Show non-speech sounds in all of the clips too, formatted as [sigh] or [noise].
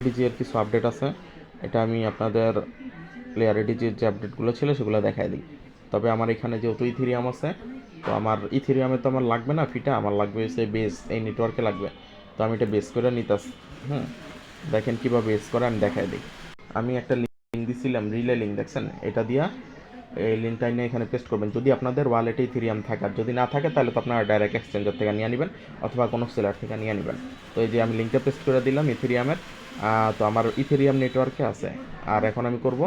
ডিজিএর কিছু আপডেট আছে। এটা আমি আপনাদের লেয়ার ডিজির যে আপডেটগুলো ছিল সেগুলো দেখাই দিই। তবে আমার এখানে যেহেতু ইথিরিয়াম আছে, তো আমার ইথিরিয়ামে তো আমার লাগবে না ফিটা আমার লাগবে হচ্ছে বেস এই নেটওয়ার্কে লাগবে। তো আমি এটা বেস করে নিতাস। হুম, দেখেন কীভাবে বেস করে আমি দেখাই দিই। আমি একটা লিঙ্ক দিছিলাম রিলে লিঙ্ক দেখছেন? এটা দিয়া এই লিঙ্কটা নিয়ে এখানে পেস্ট করবেন। যদি আপনাদের ওয়ালেটে ইথিরিয়াম থাকে, আর যদি না থাকে, তাহলে তো আপনারা ডাইরেক্ট এক্সচেঞ্জার থেকে নিয়ে নেবেন, অথবা কোনো সেলার থেকে নিয়ে নেবেন। তো এই যে আমি লিঙ্কটা পেস্ট করে দিলাম ইথিরিয়ামের তো আমার ইথেরিয়াম নেটওয়ার্কে আছে। আর এখন আমি করব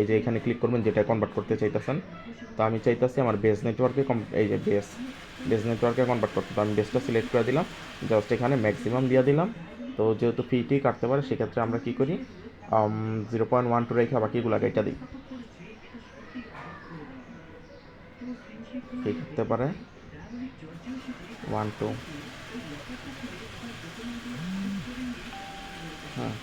এই যে এখানে ক্লিক করবেন, যেটা কনভার্ট করতে চাইতেছেন। তো আমি চাইতেছি আমার বেস নেটওয়ার্কে এই যে বেস বেস নেটওয়ার্কে কনভার্ট করতে। তো আমি বেসটা সিলেক্ট করে দিলাম জাস্ট এখানে ম্যাক্সিমাম দিয়ে দিলাম। তো যেহেতু ফিটি কাটতে পারে, সেক্ষেত্রে আমরা কী করি জিরো পয়েন্ট ওয়ান টু রেখে বাকিগুলো এটা দিই। ফি কাটতে পারে। ওয়ান টু হ্যাঁ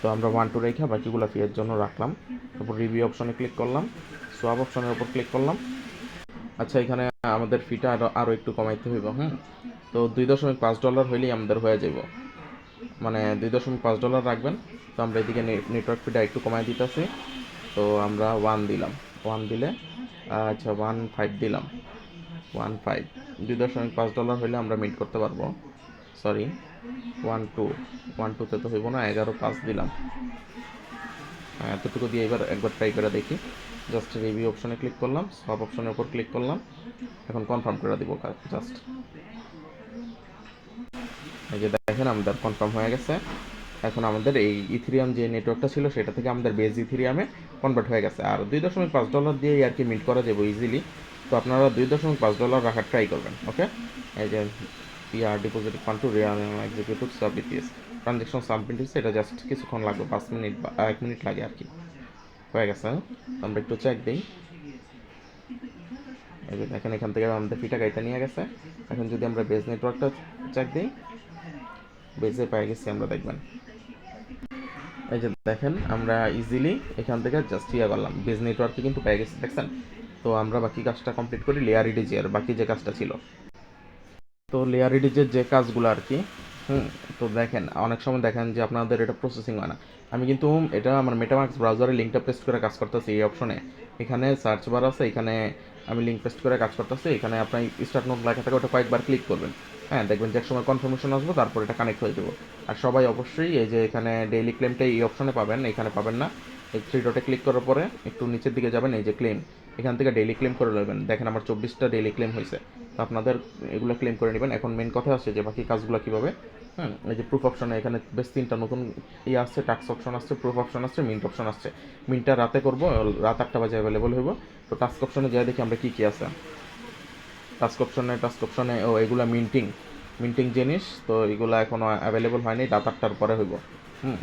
তো আমরা ওয়ান টু রেখে বাকিগুলো ফি এর জন্য রাখলাম। তারপর রিভিউ অপশনে ক্লিক করলাম। সোয়াব অপশনের উপর ক্লিক করলাম। আচ্ছা এখানে আমাদের ফিটা আরও আরও একটু কমাইতে হইব হ্যাঁ তো দুই দশমিক পাঁচ ডলার হইলেই আমাদের হয়ে যাব মানে দুই দশমিক পাঁচ ডলার রাখবেন। তো আমরা এদিকে নেটওয়ার্ক ফিটা একটু কমাই দিতেছি। তো আমরা ওয়ান দিলাম। ওয়ান দিলে আচ্ছা ওয়ান ফাইভ দিলাম। ওয়ান ফাইভ দুই দশমিক পাঁচ ডলার হইলে আমরা মিট করতে পারব। সরি ওয়ান টু ওয়ান টুতে তো হইব না, এগারো পাঁচ দিলাম। হ্যাঁ এতটুকু দিয়ে এবার একবার ট্রাই করে দেখি। জাস্ট রিভিউ অপশনে ক্লিক করলাম, সব অপশনের উপর ক্লিক করলাম। এখন কনফার্ম করে দিব জাস্ট এই যে দেখেন, আমাদের কনফার্ম হয়ে গেছে। এখন আমাদের এই ইথিরিয়াম যে নেটওয়ার্কটা ছিল, সেটা থেকে আমাদের বেজ ইথিরিয়ামে কনভার্ট হয়ে গেছে। আর দুই দশমিক পাঁচ ডলার দিয়ে আর কি মিট করা যাবে ইজিলি তো আপনারা দুই দশমিক পাঁচ ডলার রাখার ট্রাই করবেন ওকে এই যে PR deposit fund to real executive submits transaction submit হচ্ছে এটা জাস্ট কিছুক্ষণ লাগবে, পাঁচ মিনিট বা এক মিনিট লাগে আর কি। হয়ে গেছে হ্যাঁ? আমরা একটু চেক দিই। যে দেখেন, এখান থেকে আমাদের ফিটা গাইতে নিয়ে গেছে। এখন যদি আমরা বেজ নেটওয়ার্কটা চেক দিই বেজে পেয়ে গেছি আমরা, দেখবেন। এই যে দেখেন, আমরা ইজিলি এখান থেকে জাস্ট ইয়ে করলাম বেজ নেটওয়ার্কে কিন্তু পেয়ে গেছি, দেখছেন? তো আমরা বাকি কাজটা কমপ্লিট করি লেয়ার ইডিজিয়ার বাকি যে কাজটা ছিল। তো লেয়ার ইডিজের যে কাজগুলো আর কি হুম, তো দেখেন, অনেক সময় দেখেন যে আপনাদের এটা প্রসেসিং হয় না। আমি কিন্তু এটা আমার মেটামার্কস ব্রাউজারে লিঙ্কটা পেস্ট করে কাজ করতেছি এই অপশনে এখানে সার্চ বার আছে, এখানে আমি লিঙ্ক পেস্ট করে কাজ করতেছি, এখানে আপনি স্টার্ট নোট লেখা থাকে, ওটা কয়েকবার ক্লিক করবেন। হ্যাঁ দেখবেন যে এক সময় কনফার্মেশন আসব, তারপর এটা কানেক্ট হয়ে যাব। আর সবাই অবশ্যই এই যে এখানে ডেইলি ক্লেমটা এই অপশনে পাবেন, এখানে পাবেন না। এই থ্রি ডটে ক্লিক করার পরে একটু নিচের দিকে যাবেন, এই যে ক্লেম এখান থেকে ডেইলি ক্লেম করে নেবেন দেখেন আমার চব্বিশটা ডেইলি ক্লেম হয়েছে তো আপনাদের এগুলো ক্লেম করে নেবেন। এখন মেন কথা আছে যে বাকি কাজগুলো কীভাবে? হ্যাঁ এই যে প্রুফ অপশনে এখানে বেশ তিনটা নতুন ইয়ে আসছে টাক্স অপশন আসছে প্রুফ অপশন আসছে মিন্ট অপশন আসছে। মিন্টটা রাতে করব, রাত আটটা বাজে অ্যাভেলেবল হইব। তো টাস্ক অপশনে যাই দেখি আমরা কী কী আছে। টাস্ক অপশনে টাস্ক অপশনে ও এগুলা মিন্টিং মিন্টিং জিনিস, তো এগুলো এখনও অ্যাভেলেবল হয়নি। রাত আটটার পরে হইব।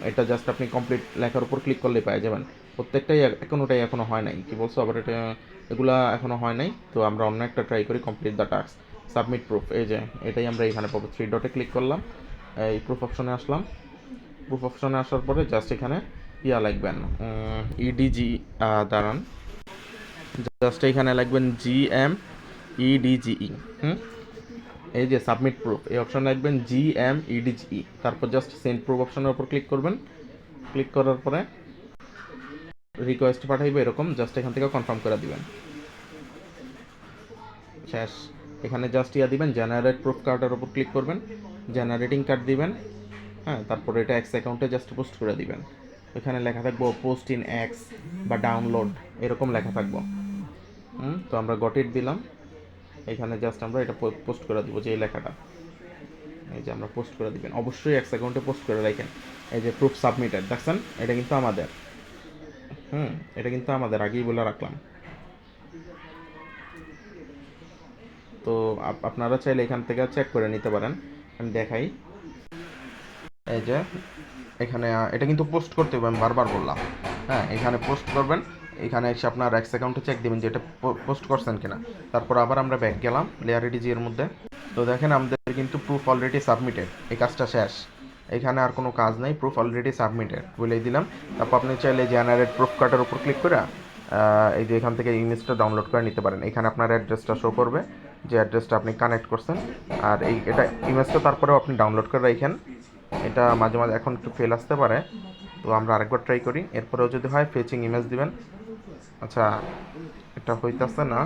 এটা জাস্ট আপনি কমপ্লিট লেখার উপর ক্লিক করলেই পেয়ে যাবেন। প্রত্যেকটাই এখনোটাই এখনও হয় নাই। কি বলছো? আবার এটা, এগুলা এখনও হয় নাই। তো আমরা অন্য একটা ট্রাই করি complete the task submit proof এই যে, এটাই আমরা এখানে পাবো। থ্রি ডটে ক্লিক করলাম। এই প্রুফ অপশনে আসলাম। প্রুফ অপশনে আসার পরে জাস্ট এখানে ইয়া লিখবেন ইডিজি দাঁড়ান। জাস্ট এখানে লাগবেন জি এম ইডিজিই হুম? এই যে সাবমিট প্রুফ এই অপশন লিখবেন জি এম ইডিজিই তারপর জাস্ট সেন্ড প্রুফ অপশনের উপর ক্লিক করবেন। ক্লিক করার পরে রিকোয়েস্ট পাঠাইবে এরকম জাস্ট এখান থেকে কনফার্ম করে দিবেন। শেষ। এখানে জাস্ট ইয়া দিবেন জেনারেট প্রুফ কার্ডের উপর ক্লিক করবেন। জেনারেটিং কার্ড দিবেন হ্যাঁ তারপর এটা এক্স অ্যাকাউন্টে জাস্ট পোস্ট করে দিবেন। এখানে লেখা থাকব পোস্ট ইন এক্স বা ডাউনলোড এরকম লেখা থাকব। হুম, তো আমরা গটিট দিলাম। এখানে জাস্ট আমরা এটা পোস্ট করে দেবো যে এই লেখাটা। এই যে আমরা পোস্ট করে দিবেন। অবশ্যই এক্স অ্যাকাউন্টে পোস্ট করে রাখেন। এই যে প্রুফ সাবমিটেড দেখছেন? এটা কিন্তু আমাদের। হুম, এটা কিন্তু আমাদের, আগেই বলে রাখলাম। তো আপ- আপনারা চাইলে এখান থেকে চেক করে নিতে পারেন। আমি দেখাই। এই যে, এখানে এটা কিন্তু পোস্ট করতে হবে, আমি বারবার বললাম। হ্যাঁ এখানে পোস্ট করবেন। এখানে এসে আপনার এক্স অ্যাকাউন্টে চেক দিবেন যে এটা পোস্ট করছেন কিনা। তারপর আবার আমরা ব্যাক গেলাম লেয়ার এডিজি এর মধ্যে। তো দেখেন, আমাদের কিন্তু প্রুফ অলরেডি সাবমিটেড এই কাজটা শেষ। এখানে আর কোনো কাজ নাই প্রুফ অলরেডি সাবমিটেড বলেই দিলাম। তারপর আপনি চাইলে জেনারেট প্রুফ কার্ডের উপর ক্লিক করে এই যে এখান থেকে ইমেজটা ডাউনলোড করে নিতে পারেন। এখানে আপনার অ্যাড্রেসটা শো করবে, যে অ্যাড্রেসটা আপনি কানেক্ট করছেন। আর এই, এটা ইমেজটা তারপরেও আপনি ডাউনলোড করে রাখেন। এটা মাঝে মাঝে এখন একটু ফেল আসতে পারে। তো আমরা আরেকবার ট্রাই করি। এরপরেও যদি হয় ফেচিং ইমেজ দিবেন। আচ্ছা এটা হইতাছে না।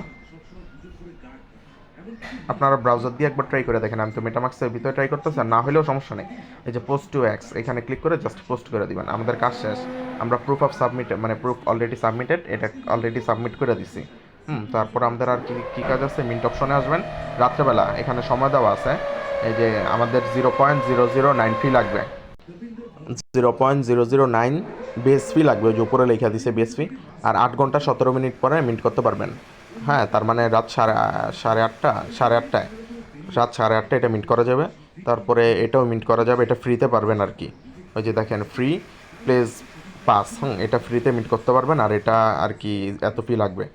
আপনারা ব্রাউজার দিয়ে একবার ট্রাই করে দেখেন, আমি তো মেটামাক্সের ভিতরে ট্রাই করতেছি না হলেও সমস্যা নেই। এই যে পোস্ট টু এক্স এখানে ক্লিক করে জাস্ট পোস্ট করে দিবেন। আমাদের কাজ শেষ। আমরা প্রুফ অফ সাবমিট মানে প্রুফ অলরেডি সাবমিটেড এটা অলরেডি সাবমিট করে দিছি। হুম, তারপর আমাদের আর কি, কী কাজ আছে? মিন্ট অপশনে আসবেন। রাত্রেবেলা, এখানে সময় দেওয়া আছে। এই যে আমাদের zero point zero zero nine fee লাগবে। Zero point zero zero nine base fee লাগবে যে উপরে লেখা দিছে বেস ফি আর আট ঘণ্টা সতেরো মিনিট পরে মিন্ট করতে পারবেন। হ্যাঁ তার মানে রাত সাড়ে সাড়ে আটটা, সাড়ে আটটায়, রাত সাড়ে আটটায় এটা মিন্ট করা যাবে। তারপরে এটাও মিন্ট করা যাবে, এটা ফ্রিতে পারবেন আর কি। ওই যে দেখেন ফ্রি প্লেস পাস হুম, এটা ফ্রিতে মিট করতে পারবেন, আর এটা আর কি এত ফি লাগবে।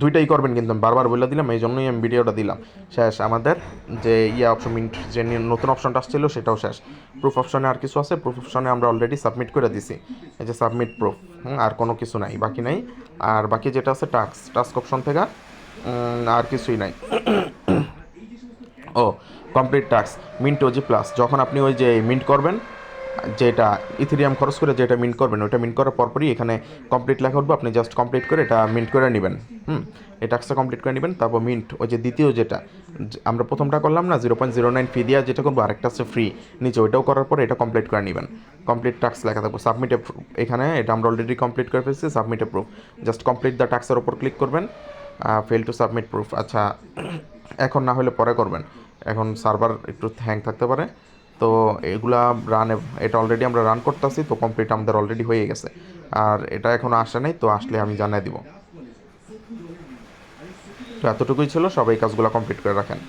দুইটাই করবেন কিন্তু আমি বারবার বলে দিলাম, এই জন্যই আমি ভিডিওটা দিলাম। শেষ, আমাদের যে ইয়ে অপশন মিন্ট যে নতুন অপশনটা আসছিল সেটাও শেষ। প্রুফ অপশনে আর কিছু আছে? প্রুফ অপশনে আমরা অলরেডি সাবমিট করে দিছি। এই যে সাবমিট প্রুফ আর কোনো কিছু নাই, বাকি নাই। আর বাকি যেটা আছে টাস্ক টাস্ক অপশন থেকে আর কিছুই নাই। [coughs] ও complete task mint OG plus যখন আপনি ওই যে মিন্ট করবেন যেটা ইথেরিয়াম খরচ করে যেটা মিন্ট করবেন ওটা মিন্ট করার পরপরই এখানে কমপ্লিট লেখা উঠবে। আপনি জাস্ট কমপ্লিট করে এটা মিন্ট করে নেবেন। হুম এই টাস্কটা কমপ্লিট করে নেবেন। তারপর মিন্ট ওই যে দ্বিতীয় যেটা আমরা প্রথমটা করলাম না zero point zero nine fee দিয়া যেটা করব, আরেকটা আছে ফ্রি নিচে ওইটাও করার পরে এটা কমপ্লিট করে নেবেন। কমপ্লিট টাস্ক লেখা থাকব। সাবমিটে এখানে, এটা আমরা অলরেডি কমপ্লিট করে ফেলছি সাবমিটে প্রুফ জাস্ট কমপ্লিট দ্য টাস্কের ওপর ক্লিক করবেন। ফেল টু সাবমিট প্রুফ আচ্ছা এখন না হলে পরে করবেন। এখন সার্ভার একটু হ্যাং থাকতে পারে। তো এগুলা রান এটা অলরেডি আমরা রান করতেছি, তো কমপ্লিট আমাদের অলরেডি হয়ে গেছে। আর এটা এখনও আসে নাই, তো আসলে আমি জানাই দিব। তো এতটুকুই ছিল, সবাই কাজগুলো কমপ্লিট করে রাখেন।